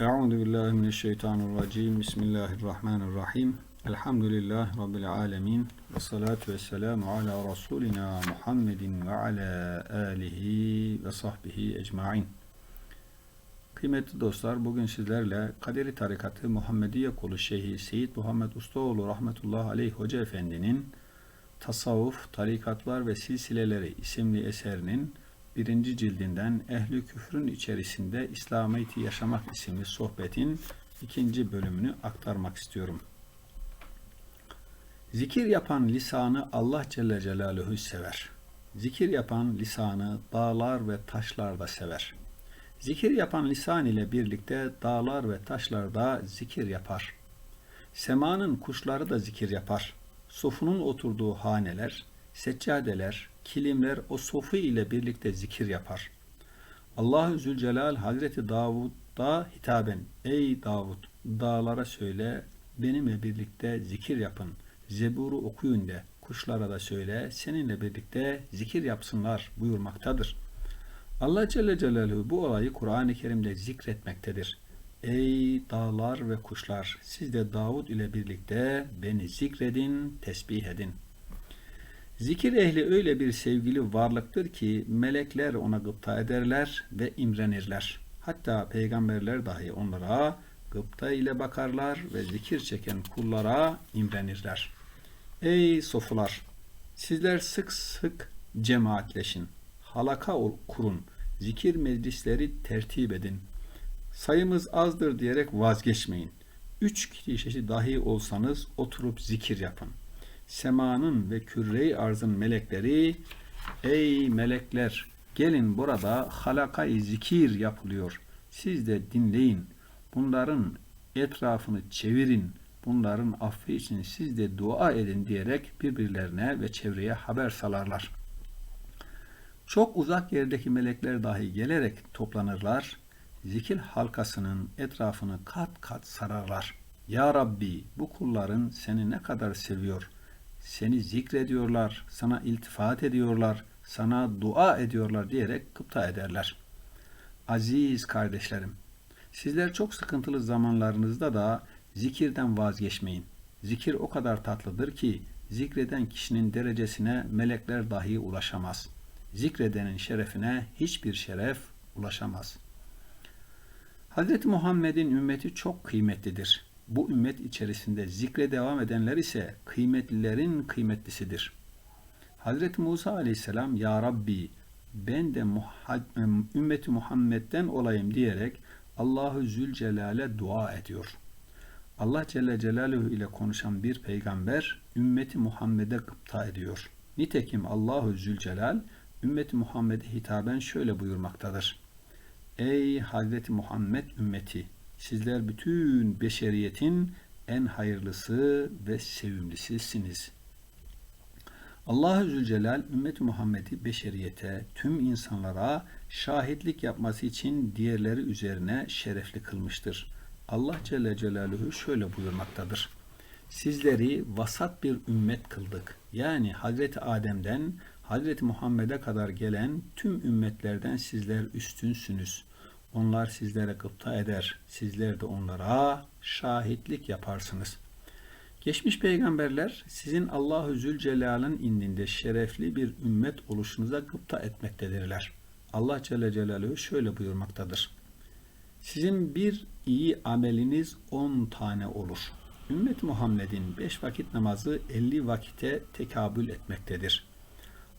Euzu billahi mineşşeytanirracim. Bismillahirrahmanirrahim. Elhamdülillah rabbil alamin. Ve salatu vesselamu ala rasulina Muhammedin ve ala alihi ve sahbihi ecmaîn. Kıymetli dostlar, bugün sizlerle Kaderi Tarikatı Muhammediye Kolu Şeyhi Seyyid Muhammed Ustaoğlu rahmetullahi aleyh Hoca Efendi'nin Tasavvuf, Tarikatlar ve Silsileleri isimli eserinin birinci cildinden Ehli Küfrün içerisinde İslamiyet'i Yaşamak isimli sohbetin ikinci bölümünü aktarmak istiyorum. Zikir yapan lisanı Allah Celle Celaluhu sever. Zikir yapan lisanı dağlar ve taşlar da sever. Zikir yapan lisan ile birlikte dağlar ve taşlar da zikir yapar. Semanın kuşları da zikir yapar. Sofunun oturduğu haneler, seccadeler, kilimler o sofu ile birlikte zikir yapar. Allahü Zülcelal Hazreti Davud'a hitaben Ey Davud dağlara söyle benimle birlikte zikir yapın. Zebur'u okuyun de kuşlara da söyle seninle birlikte zikir yapsınlar buyurmaktadır. Allah Celle Celaluhu bu olayı Kur'an-ı Kerim'de zikretmektedir. Ey dağlar ve kuşlar siz de Davud ile birlikte beni zikredin, tesbih edin. Zikir ehli öyle bir sevgili varlıktır ki melekler ona gıpta ederler ve imrenirler. Hatta peygamberler dahi onlara gıpta ile bakarlar ve zikir çeken kullara imrenirler. Ey sofular! Sizler sık sık cemaatleşin. Halaka kurun. Zikir meclisleri tertip edin. Sayımız azdır diyerek vazgeçmeyin. Üç kişi dahi olsanız oturup zikir yapın.'' Semanın ve kürre-i arzın melekleri ey melekler gelin burada halakayı zikir yapılıyor. Siz de dinleyin. Bunların etrafını çevirin. Bunların affı için siz de dua edin diyerek birbirlerine ve çevreye haber salarlar. Çok uzak yerdeki melekler dahi gelerek toplanırlar. Zikir halkasının etrafını kat kat sararlar. Ya Rabbi bu kulların seni ne kadar seviyor seni zikrediyorlar, sana iltifat ediyorlar, sana dua ediyorlar diyerek kıpta ederler. Aziz kardeşlerim, sizler çok sıkıntılı zamanlarınızda da zikirden vazgeçmeyin. Zikir o kadar tatlıdır ki zikreden kişinin derecesine melekler dahi ulaşamaz. Zikredenin şerefine hiçbir şeref ulaşamaz. Hz. Muhammed'in ümmeti çok kıymetlidir. Bu ümmet içerisinde zikre devam edenler ise kıymetlilerin kıymetlisidir. Hazreti Musa aleyhisselam Ya Rabbi ben de ümmeti Muhammed'den olayım diyerek Allahu Zülcelal'e dua ediyor. Allah Celle Celaluhu ile konuşan bir peygamber ümmeti Muhammed'e gıpta ediyor. Nitekim Allahu Zülcelal ümmeti Muhammed'e hitaben şöyle buyurmaktadır. Ey Hazreti Muhammed ümmeti Sizler bütün beşeriyetin en hayırlısı ve sevimlisisiniz. Allah-u Zülcelal ümmeti Muhammed'i beşeriyete, tüm insanlara şahitlik yapması için diğerleri üzerine şerefli kılmıştır. Allah Celle Celaluhu şöyle buyurmaktadır. Sizleri vasat bir ümmet kıldık. Yani Hazreti Adem'den Hazreti Muhammed'e kadar gelen tüm ümmetlerden sizler üstünsünüz. Onlar sizlere gıpta eder. Sizler de onlara şahitlik yaparsınız. Geçmiş peygamberler sizin Allahu Zülcelal'ın indinde şerefli bir ümmet oluşunuza gıpta etmektedirler. Allah Celle Celaluhu şöyle buyurmaktadır. Sizin bir iyi ameliniz on tane olur. Ümmet Muhammed'in beş vakit namazı elli vakite tekabül etmektedir.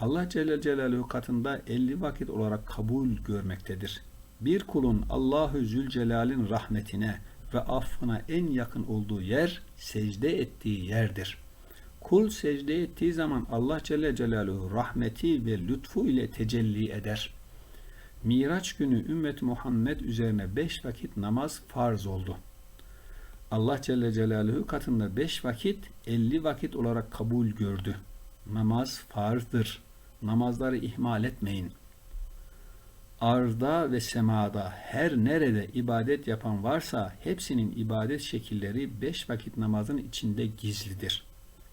Allah Celle Celaluhu katında elli vakit olarak kabul görmektedir bir kulun Allahü Zülcelal'in rahmetine ve affına en yakın olduğu yer secde ettiği yerdir. Kul secde ettiği zaman Allah Celle Celaluhu rahmeti ve lütfu ile tecelli eder. Miraç günü ümmet Muhammed üzerine beş vakit namaz farz oldu. Allah Celle Celaluhu katında beş vakit elli vakit olarak kabul gördü. Namaz farzdır. Namazları ihmal etmeyin.'' Arzda ve semada her nerede ibadet yapan varsa hepsinin ibadet şekilleri beş vakit namazın içinde gizlidir.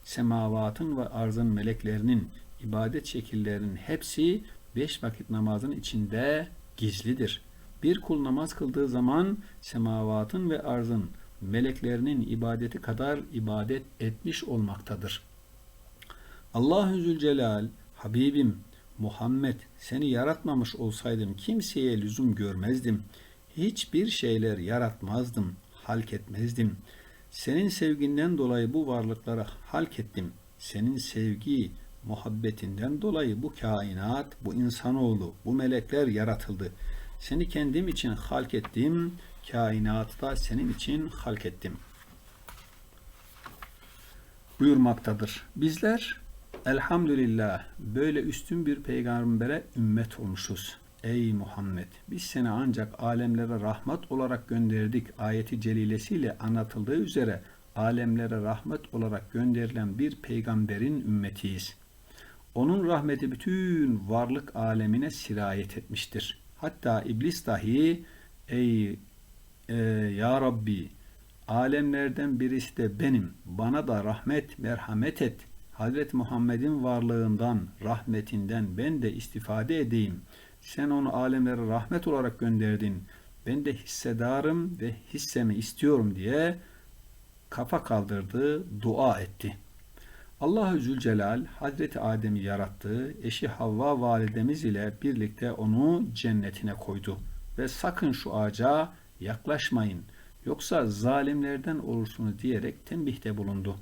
Semavatın ve arzın meleklerinin ibadet şekillerinin hepsi beş vakit namazın içinde gizlidir. Bir kul namaz kıldığı zaman semavatın ve arzın meleklerinin ibadeti kadar ibadet etmiş olmaktadır. Allahü Zülcelal, Habibim, Muhammed seni yaratmamış olsaydım kimseye lüzum görmezdim. Hiçbir şeyler yaratmazdım, halk etmezdim. Senin sevginden dolayı bu varlıkları halk ettim. Senin sevgi, muhabbetinden dolayı bu kainat, bu insanoğlu, bu melekler yaratıldı. Seni kendim için halk ettim, kainatı da senin için halk ettim. Buyurmaktadır. Bizler elhamdülillah böyle üstün bir peygambere ümmet olmuşuz. Ey Muhammed biz seni ancak alemlere rahmet olarak gönderdik ayeti celilesiyle anlatıldığı üzere alemlere rahmet olarak gönderilen bir peygamberin ümmetiyiz. Onun rahmeti bütün varlık alemine sirayet etmiştir. Hatta iblis dahi ey e, ya Rabbi alemlerden birisi de benim bana da rahmet merhamet et Hazreti Muhammed'in varlığından rahmetinden ben de istifade edeyim. Sen onu alemlere rahmet olarak gönderdin. Ben de hissedarım ve hissemi istiyorum diye kafa kaldırdı dua etti. Allahü Zülcelal Hazreti Adem'i yarattı, eşi Havva validemiz ile birlikte onu cennetine koydu. Ve sakın şu ağaca yaklaşmayın. Yoksa zalimlerden olursunuz diyerek tembihte bulundu.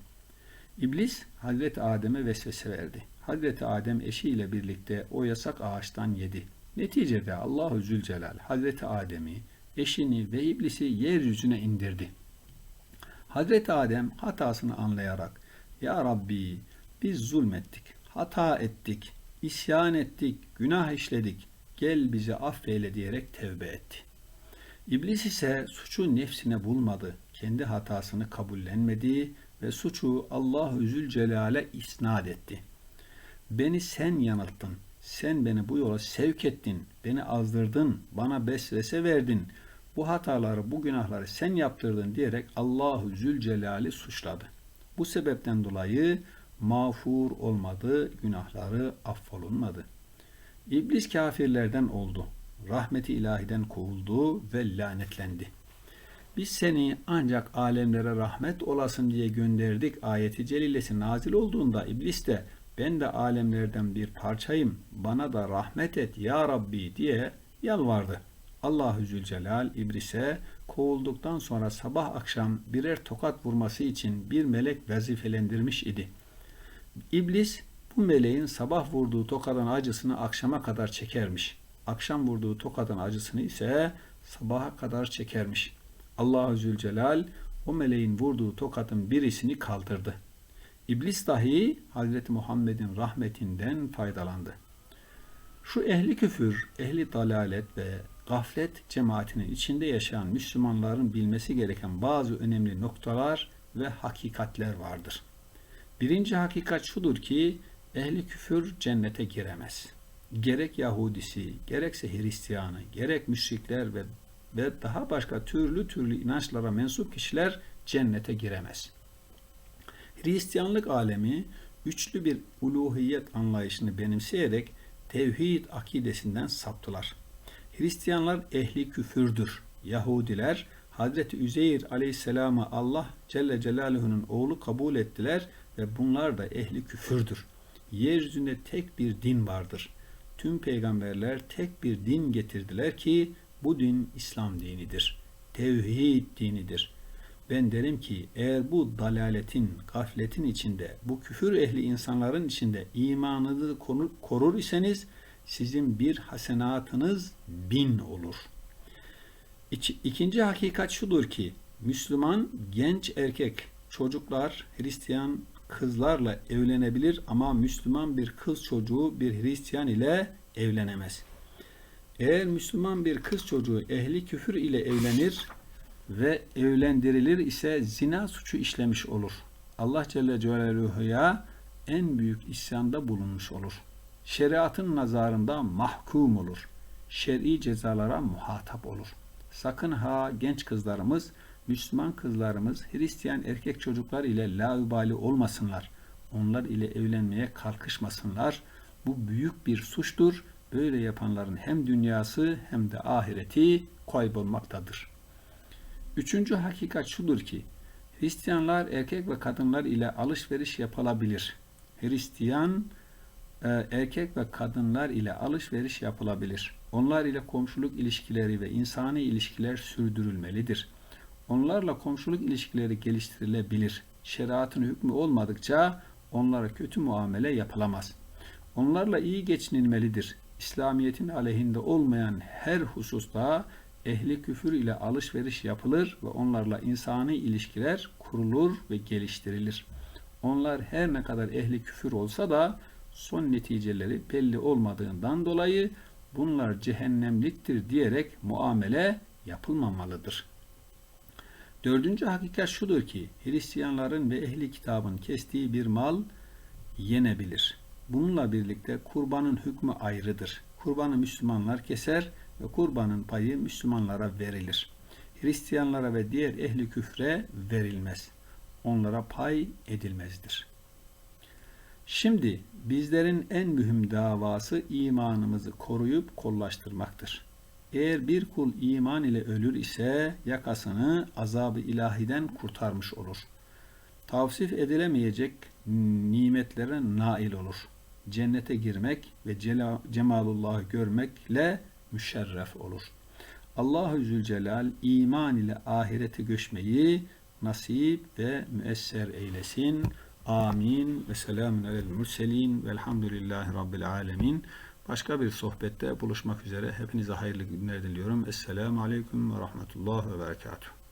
İblis Hazreti Adem'e vesvese verdi. Hazreti Adem eşiyle birlikte o yasak ağaçtan yedi. Neticede Allahü Zülcelal Hazreti Adem'i, eşini ve iblisi yeryüzüne indirdi. Hazreti Adem hatasını anlayarak Ya Rabbi biz zulmettik, hata ettik, isyan ettik, günah işledik, gel bizi affeyle diyerek tevbe etti. İblis ise suçu nefsine bulmadı, kendi hatasını kabullenmedi ve suçu Allahu Zülcelal'e isnat etti. Beni sen yanılttın, sen beni bu yola sevk ettin, beni azdırdın, bana besvese verdin, bu hataları, bu günahları sen yaptırdın diyerek Allahu Zülcelal'i suçladı. Bu sebepten dolayı mağfur olmadı, günahları affolunmadı. İblis kafirlerden oldu. Rahmeti ilahiden kovuldu ve lanetlendi. Biz seni ancak alemlere rahmet olasın diye gönderdik ayeti celilesi nazil olduğunda iblis de ben de alemlerden bir parçayım bana da rahmet et ya Rabbi diye yalvardı. Allahü Zülcelal İblis'e kovulduktan sonra sabah akşam birer tokat vurması için bir melek vazifelendirmiş idi. İblis bu meleğin sabah vurduğu tokadın acısını akşama kadar çekermiş. Akşam vurduğu tokadın acısını ise sabaha kadar çekermiş. Allahü Zülcelal o meleğin vurduğu tokatın birisini kaldırdı. İblis dahi Hazreti Muhammed'in rahmetinden faydalandı. Şu ehli küfür, ehli dalalet ve gaflet cemaatinin içinde yaşayan Müslümanların bilmesi gereken bazı önemli noktalar ve hakikatler vardır. Birinci hakikat şudur ki ehli küfür cennete giremez. Gerek Yahudisi, gerekse Hristiyanı, gerek müşrikler ve ve daha başka türlü türlü inançlara mensup kişiler cennete giremez. Hristiyanlık alemi üçlü bir uluhiyet anlayışını benimseyerek tevhid akidesinden saptılar. Hristiyanlar ehli küfürdür. Yahudiler Hazreti Üzeyir aleyhisselamı Allah Celle Celaluhu'nun oğlu kabul ettiler ve bunlar da ehli küfürdür. Yeryüzünde tek bir din vardır. Tüm peygamberler tek bir din getirdiler ki bu din İslam dinidir. Tevhid dinidir. Ben derim ki eğer bu dalaletin, gafletin içinde, bu küfür ehli insanların içinde imanınızı korur iseniz sizin bir hasenatınız bin olur. İkinci hakikat şudur ki Müslüman genç erkek, çocuklar, Hristiyan kızlarla evlenebilir ama Müslüman bir kız çocuğu bir Hristiyan ile evlenemez. Eğer Müslüman bir kız çocuğu ehli küfür ile evlenir ve evlendirilir ise zina suçu işlemiş olur. Allah Celle Celaluhu'ya en büyük isyanda bulunmuş olur. Şeriatın nazarında mahkum olur. Şer'i cezalara muhatap olur. Sakın ha genç kızlarımız, Müslüman kızlarımız Hristiyan erkek çocuklar ile laubali olmasınlar. Onlar ile evlenmeye kalkışmasınlar. Bu büyük bir suçtur Böyle yapanların hem dünyası hem de ahireti kaybolmaktadır. Üçüncü hakikat şudur ki, Hristiyanlar erkek ve kadınlar ile alışveriş yapılabilir. Hristiyan e, erkek ve kadınlar ile alışveriş yapılabilir. Onlar ile komşuluk ilişkileri ve insani ilişkiler sürdürülmelidir. Onlarla komşuluk ilişkileri geliştirilebilir. Şeriatın hükmü olmadıkça onlara kötü muamele yapılamaz. Onlarla iyi geçinilmelidir. İslamiyet'in aleyhinde olmayan her hususta ehli küfür ile alışveriş yapılır ve onlarla insani ilişkiler kurulur ve geliştirilir. Onlar her ne kadar ehli küfür olsa da son neticeleri belli olmadığından dolayı bunlar cehennemliktir diyerek muamele yapılmamalıdır. Dördüncü hakikat şudur ki Hristiyanların ve ehli kitabın kestiği bir mal yenebilir. Bununla birlikte kurbanın hükmü ayrıdır. Kurbanı Müslümanlar keser ve kurbanın payı Müslümanlara verilir. Hristiyanlara ve diğer ehli küfre verilmez. Onlara pay edilmezdir. Şimdi bizlerin en mühim davası imanımızı koruyup kollaştırmaktır. Eğer bir kul iman ile ölür ise yakasını azabı ilahiden kurtarmış olur. Tavsif edilemeyecek nimetlere nail olur. Cennete girmek ve cemalullah'ı görmekle müşerref olur. Allahu Zülcelal iman ile ahirete göçmeyi nasip ve müesser eylesin. Amin ve selamun alel mürselin velhamdülillahi rabbil alemin. Başka bir sohbette buluşmak üzere. Hepinize hayırlı günler diliyorum. Esselamu aleyküm ve rahmetullah ve berekatuhu.